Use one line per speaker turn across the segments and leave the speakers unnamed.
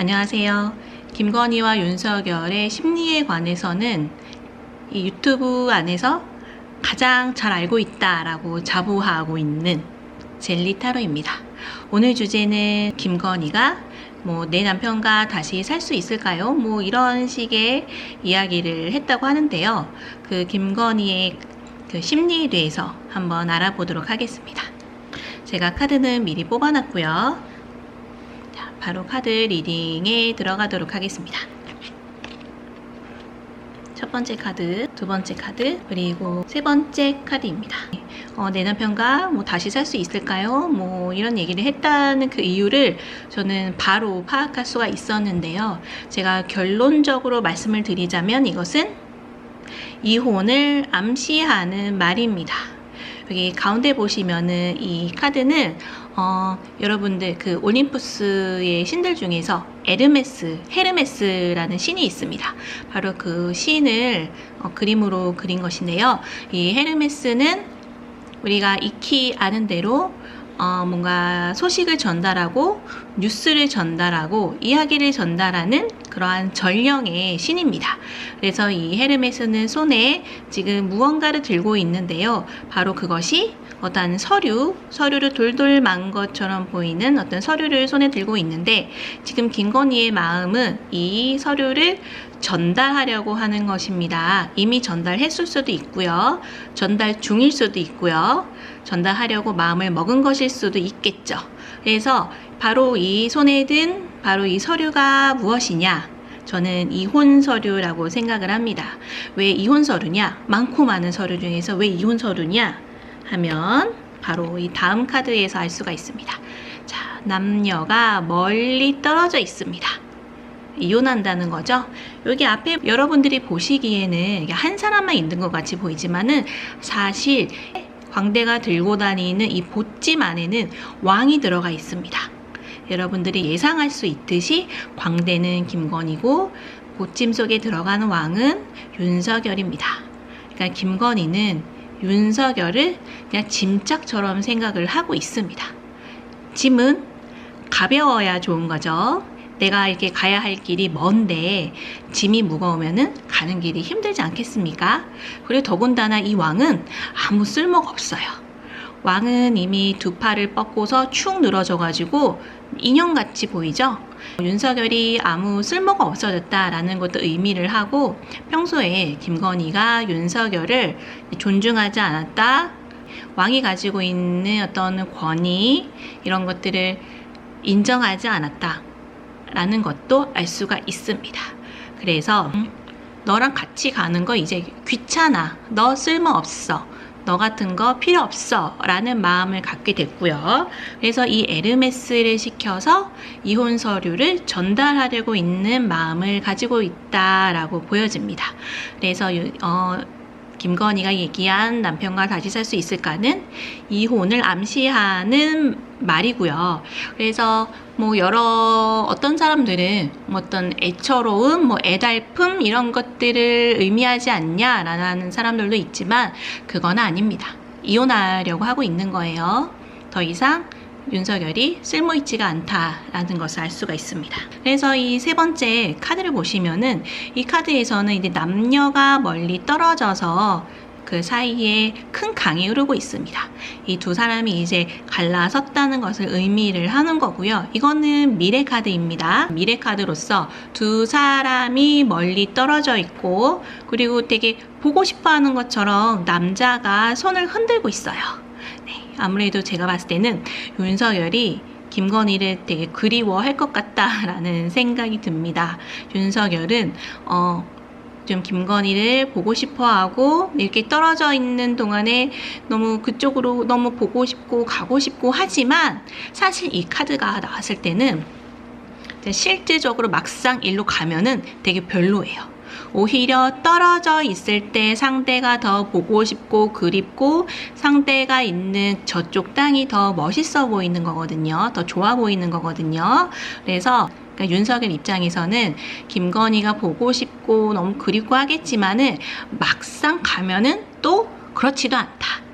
안녕하세요. 김건희와 윤석열의 심리에 관해서는 이 유튜브 안에서 가장 잘 알고 있다라고 자부하고 있는 젤리 타로입니다. 오늘 주제는 김건희가 뭐 내 남편과 다시 살 수 있을까요? 뭐 이런 식의 이야기를 했다고 하는데요. 그 김건희의 그 심리에 대해서 한번 알아보도록 하겠습니다. 제가 카드는 미리 뽑아놨고요. 자, 바로 카드 리딩에 들어가도록 하겠습니다. 첫 번째 카드, 두 번째 카드, 그리고 세 번째 카드입니다. 어, 내 남편과 뭐 다시 살 수 있을까요? 뭐 이런 얘기를 했다는 그 이유를 저는 바로 파악할 수가 있었는데요. 제가 결론적으로 말씀을 드리자면 이것은 이혼을 암시하는 말입니다. 여기 가운데 보시면은 이 카드는 어, 여러분들 그 올림푸스의 신들 중에서 에르메스, 헤르메스라는 신이 있습니다. 바로 그 신을 어, 그림으로 그린 것인데요. 이 헤르메스는 우리가 익히 아는 대로 어, 뭔가 소식을 전달하고 뉴스를 전달하고 이야기를 전달하는 그러한 전령의 신입니다. 그래서 이 헤르메스는 손에 지금 무언가를 들고 있는데요. 바로 그것이 어떤 서류, 서류를 돌돌 만 것처럼 보이는 어떤 서류를 손에 들고 있는데 지금 김건희의 마음은 이 서류를 전달하려고 하는 것입니다. 이미 전달했을 수도 있고요. 전달 중일 수도 있고요. 전달하려고 마음을 먹은 것일 수도 있겠죠. 그래서 바로 이 손에 든 바로 이 서류가 무엇이냐? 저는 이혼 서류라고 생각을 합니다. 왜 이혼 서류냐? 많고 많은 서류 중에서 왜 이혼 서류냐? 하면 바로 이 다음 카드에서 알 수가 있습니다. 자, 남녀가 멀리 떨어져 있습니다. 이혼한다는 거죠. 여기 앞에 여러분들이 보시기에는 한 사람만 있는 것 같이 보이지만은 사실 광대가 들고 다니는 이 보찜 안에는 왕이 들어가 있습니다. 여러분들이 예상할 수 있듯이 광대는 김건희고 보찜 속에 들어가는 왕은 윤석열입니다. 그러니까 김건희는 윤석열을 그냥 짐짝처럼 생각을 하고 있습니다. 짐은 가벼워야 좋은 거죠. 내가 이렇게 가야 할 길이 먼데 짐이 무거우면은 가는 길이 힘들지 않겠습니까? 그리고 더군다나 이 왕은 아무 쓸모가 없어요. 왕은 이미 두 팔을 뻗고서 축 늘어져가지고 인형같이 보이죠? 윤석열이 아무 쓸모가 없어졌다라는 것도 의미를 하고 평소에 김건희가 윤석열을 존중하지 않았다. 왕이 가지고 있는 어떤 권위 이런 것들을 인정하지 않았다. 라는 것도 알 수가 있습니다. 그래서 너랑 같이 가는 거 이제 귀찮아. 너 쓸모 없어. 너 같은 거 필요 없어. 라는 마음을 갖게 됐고요. 그래서 이 에르메스를 시켜서 이혼 서류를 전달하려고 있는 마음을 가지고 있다라고 보여집니다. 그래서 어, 김건희가 얘기한 남편과 다시 살 수 있을까는 이혼을 암시하는 말이고요. 그래서 뭐 여러 어떤 사람들은 뭐 어떤 애처로움, 뭐 애달픔 이런 것들을 의미하지 않냐라는 사람들도 있지만 그건 아닙니다. 이혼하려고 하고 있는 거예요. 더 이상 윤석열이 쓸모 있지가 않다라는 것을 알 수가 있습니다. 그래서 이 세 번째 카드를 보시면은 이 카드에서는 이제 남녀가 멀리 떨어져서 그 사이에 큰 강이 흐르고 있습니다. 이 두 사람이 이제 갈라섰다는 것을 의미를 하는 거고요. 이거는 미래 카드입니다. 미래 카드로서 두 사람이 멀리 떨어져 있고 그리고 되게 보고 싶어 하는 것처럼 남자가 손을 흔들고 있어요. 네, 아무래도 제가 봤을 때는 윤석열이 김건희를 되게 그리워할 것 같다라는 생각이 듭니다. 윤석열은 어, 좀 김건희를 보고 싶어 하고 이렇게 떨어져 있는 동안에 너무 그쪽으로 너무 보고 싶고 가고 싶고 하지만 사실 이 카드가 나왔을 때는 실질적으로 막상 일로 가면은 되게 별로예요. 오히려 떨어져 있을 때 상대가 더 보고 싶고 그립고 상대가 있는 저쪽 땅이 더 멋있어 보이는 거거든요. 더 좋아 보이는 거거든요. 그래서 그러니까 윤석열 입장에서는 김건희가 보고 싶고 너무 그립고 하겠지만은 막상 가면은 또 그렇지도 않다.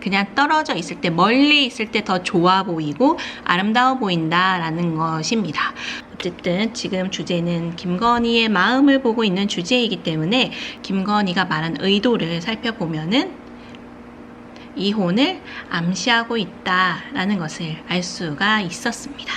그냥 떨어져 있을 때 멀리 있을 때 더 좋아 보이고 아름다워 보인다라는 것입니다. 어쨌든 지금 주제는 김건희의 마음을 보고 있는 주제이기 때문에 김건희가 말한 의도를 살펴보면은 이혼을 암시하고 있다라는 것을 알 수가 있었습니다.